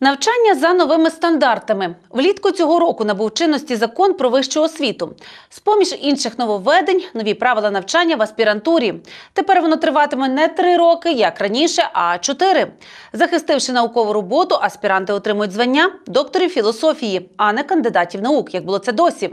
Навчання за новими стандартами. Влітку цього року набув чинності закон про вищу освіту. З-поміж інших нововведень, нові правила навчання в аспірантурі. Тепер воно триватиме не три роки, як раніше, а чотири. Захистивши наукову роботу, аспіранти отримують звання докторів філософії, а не кандидатів наук, як було це досі.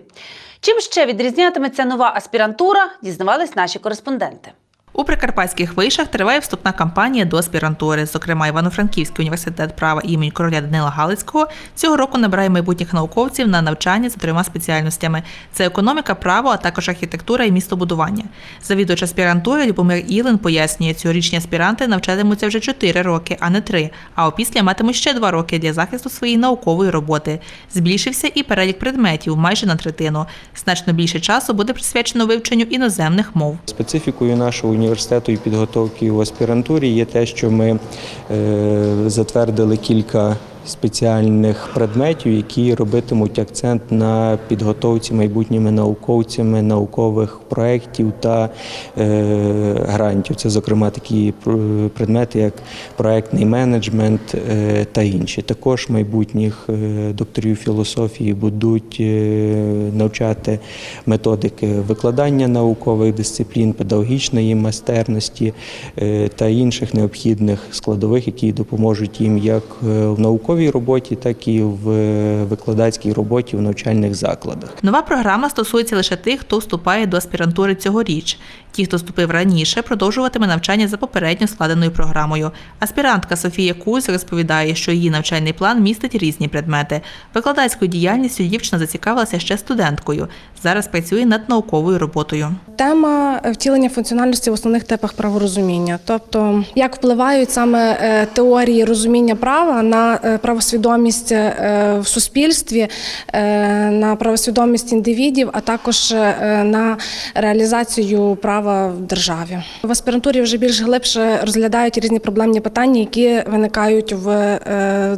Чим ще відрізнятиметься нова аспірантура, дізнавались наші кореспонденти. У прикарпатських вишах триває вступна кампанія до аспірантури. Зокрема, Івано-Франківський університет права імені короля Данила Галицького цього року набирає майбутніх науковців на навчання за трьома спеціальностями: це економіка, право, а також архітектура і містобудування. Завідувач аспірантури Любомир Ілин пояснює, цьогорічні аспіранти навчатимуться вже 4 роки, а не 3, а опісля матимуть ще 2 роки для захисту своєї наукової роботи. Збільшився і перелік предметів майже на третину. Значно більше часу буде присвячено вивченню іноземних мов. Специфікою нашого університету і підготовки в аспірантурі є те, що ми е, затвердили кілька спеціальних предметів, які робитимуть акцент на підготовці майбутніми науковцями наукових проєктів та е, грантів. Це, зокрема, такі пр- предмети, як проектний менеджмент е, та інші. Також майбутніх е, докторів філософії будуть е, навчати методики викладання наукових дисциплін, педагогічної майстерності е, та інших необхідних складових, які допоможуть їм як е, в науковій роботі, так і в е, викладацькій роботі в навчальних закладах. Нова програма стосується лише тих, хто вступає до аспірантури цьогоріч. Ті, хто вступив раніше, продовжуватиме навчання за попередньо складеною програмою. Аспірантка Софія Кузь розповідає, що її навчальний план містить різні предмети. Викладацькою діяльністю дівчина зацікавилася ще студенткою. Зараз працює над науковою роботою. Тема втілення функціональності в основних типах праворозуміння, тобто як впливають саме е, теорії розуміння права на е, правосвідомість е, в суспільстві, на правосвідомість індивідів, а також на реалізацію права в державі. В аспірантурі вже більш глибше розглядають різні проблемні питання, які виникають в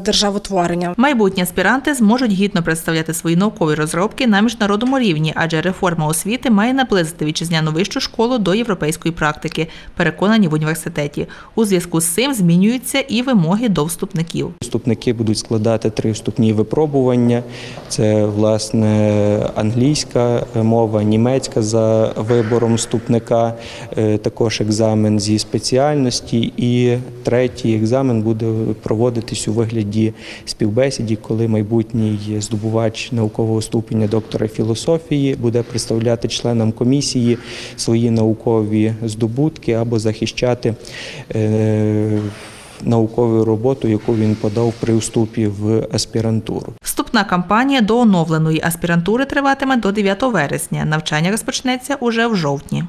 державотворення. Майбутні аспіранти зможуть гідно представляти свої наукові розробки на міжнародному рівні, адже реформа освіти має наблизити вітчизняну вищу школу до європейської практики, переконані в університеті. У зв'язку з цим змінюються і вимоги до вступників. Вступники будуть складати три вступні випробування. Це власне англійська мова, німецька за вибором вступника, е, також екзамен зі спеціальності. І третій екзамен буде проводитись у вигляді співбесіді, коли майбутній здобувач наукового ступеня доктора філософії буде представляти членам комісії свої наукові здобутки або захищати. е, Наукову роботу, яку він подав при вступі в аспірантуру. Вступна кампанія до оновленої аспірантури триватиме до 9 вересня. Навчання розпочнеться уже в жовтні.